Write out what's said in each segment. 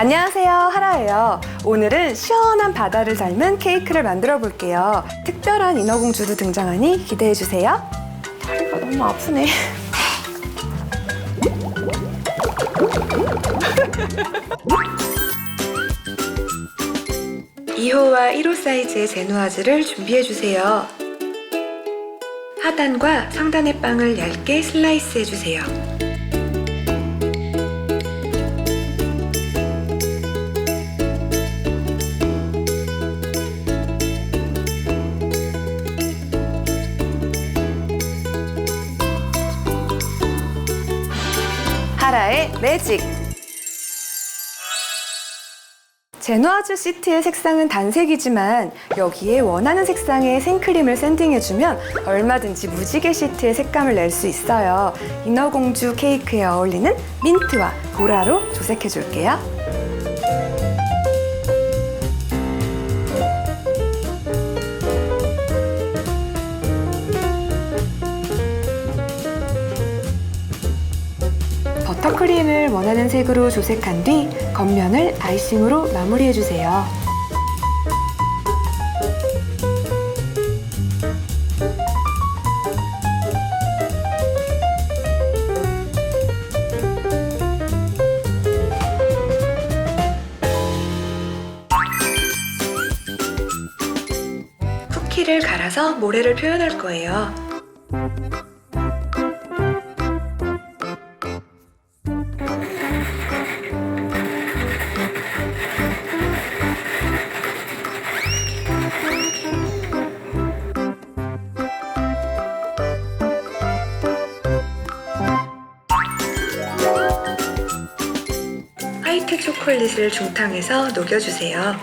안녕하세요, 하라예요. 오늘은 시원한 바다를 닮은 케이크를 만들어 볼게요. 특별한 인어공주도 등장하니 기대해 주세요. 다리가 너무 아프네. (2호) 와 (1호) 사이즈의 제누아즈를 준비해 주세요. 하단과 상단의 빵을 얇게 슬라이스 해주세요. 의 매직 제노아즈 시트의 색상은 단색이지만 여기에 원하는 색상의 생크림을 샌딩해주면 얼마든지 무지개 시트의 색감을 낼 수 있어요. 인어공주 케이크에 어울리는 민트와 보라로 조색해줄게요. 터크림을 원하는 색으로 조색한 뒤 겉면을 아이싱으로 마무리해주세요. 쿠키를 갈아서 모래를 표현할 거예요. 초콜릿을 중탕해서 녹여주세요.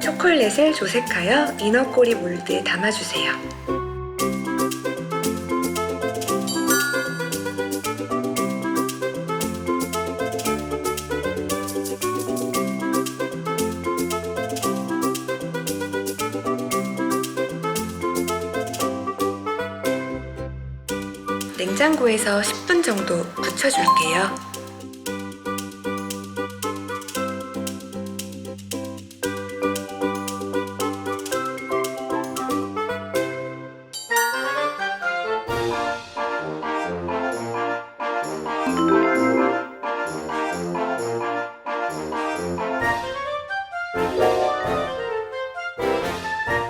초콜릿을 조색하여 이너꼬리 몰드에 담아주세요. 냉장고에서 10분 정도 굳혀줄게요.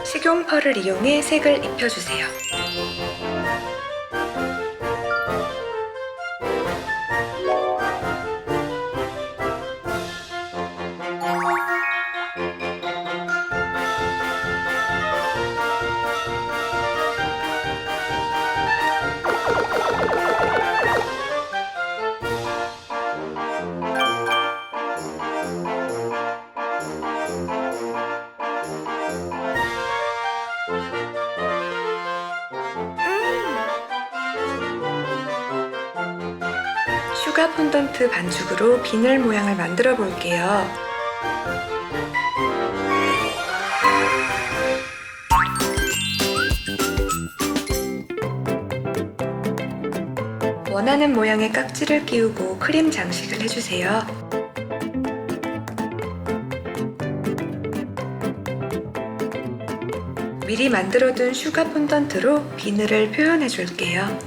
식용펄을 이용해 색을 입혀주세요. 슈가 폰던트 반죽으로 비늘 모양을 만들어 볼게요. 원하는 모양의 깍지를 끼우고 크림 장식을 해주세요. 미리 만들어둔 슈가 폰던트로 비늘을 표현해 줄게요.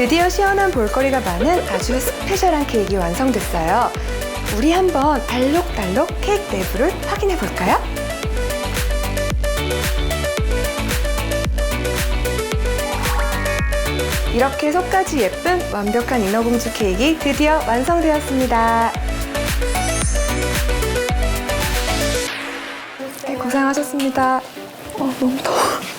드디어 시원한 볼거리가 많은 아주 스페셜한 케이크 완성됐어요. 우리 한번 달록달록 케이크 내부를 확인해 볼까요? 이렇게 속까지 예쁜 완벽한 인어공주 케이크 드디어 완성되었습니다. 네, 고생하셨습니다. 어, 너무 더워.